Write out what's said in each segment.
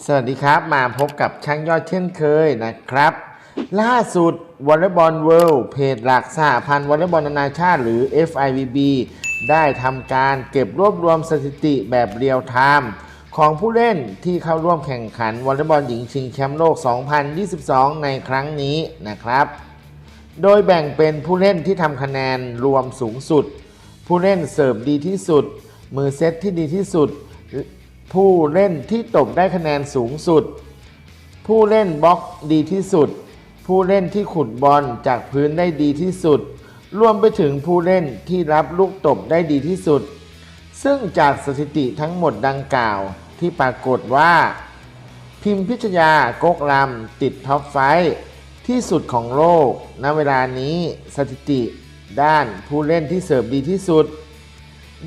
สวัสดีครับ มาพบกับช่างยอดเช่นเคยนะครับ ล่าสุดวอลเลย์บอลเวิลด์เพจหลักสหพันธ์วอลเลย์บอลนานาชาติหรือ FIVB ได้ทำการเก็บรวบรวมสถิติแบบเรียลไทม์ของผู้เล่นที่เข้าร่วมแข่งขันวอลเลย์บอลหญิงชิงแชมป์โลก 2022 ในครั้งนี้นะครับ โดยแบ่งเป็นผู้เล่นที่ทำคะแนนรวมสูงสุด ผู้เล่นเสิร์ฟดีที่สุด มือเซตที่ดีที่สุด ผู้เล่นที่ตบได้คะแนนสูงสุด ผู้เล่นบล็อกดีที่สุด ผู้เล่นที่ขุดบอลจากพื้นได้ดีที่สุด รวมไปถึงผู้เล่นที่รับลูกตบได้ดีที่สุด ซึ่งจากสถิติทั้งหมดดังกล่าวที่ปรากฏว่า พิมพิชยาโกกลำติดท็อปไฟว์ที่สุดของโลก ณ เวลานี้สถิติด้านผู้เล่นที่เสิร์ฟดีที่สุด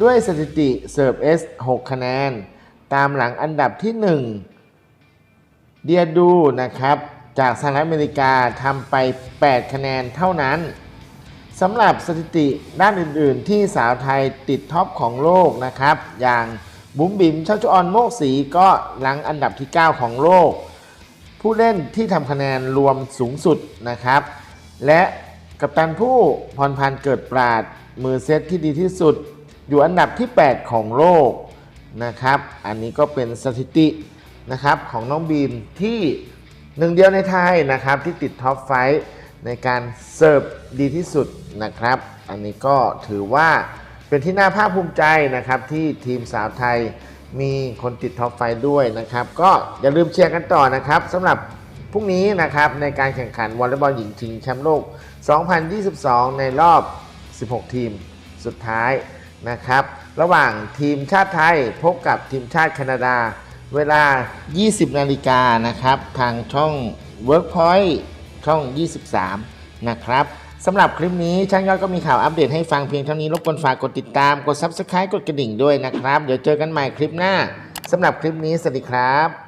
ด้วยสถิติเสิร์ฟ S 6 คะแนน ตามหลังอันดับที่ 1 เดียดูนะครับ จากสหรัฐอเมริกาทำไป 8 คะแนนเท่านั้นสำหรับสถิติด้านอื่น ๆ ที่สาวไทยติดท็อปของโลกนะครับ อย่างบุ๋มบิ๋มชัชออนโมกศีก็หลังอันดับที่ 9 ของโลก ผู้เล่นที่ทำคะแนนรวมสูงสุดนะครับ และกัปตันผู้พรพันธ์เกิดปราด มือเซตที่ดีที่สุด อยู่อันดับที่ 8 ของโลก นะครับ อันนี้ก็เป็นสถิตินะครับของน้องบีมที่หนึ่งเดียวในไทยนะครับที่ติดท็อปไฟว์ในการเสิร์ฟดีที่สุดนะครับ อันนี้ก็ถือว่าเป็นที่น่าภาคภูมิใจนะครับที่ทีมสาวไทยมีคนติดท็อปไฟด้วยนะครับ ก็อย่าลืมเชียร์กันต่อนะครับสำหรับพรุ่งนี้นะครับในการแข่งขันวอลเลย์บอลหญิงชิงแชมป์โลก 2022 ในรอบ 16 ทีมสุดท้าย นะครับ ระหว่างทีมชาติไทยพบกับทีมชาติแคนาดา เวลา 20 นาฬิกานะครับ ทางช่อง Workpoint ช่อง 23 นะครับสำหรับคลิปนี้ช่างยอดก็มีข่าวอัปเดตให้ฟังเพียงเท่านี้รบกวนฝากกดติดตามกด Subscribe กดกระดิ่งด้วยนะครับ เดี๋ยวเจอกันใหม่คลิปหน้าสำหรับคลิปนี้สวัสดีครับ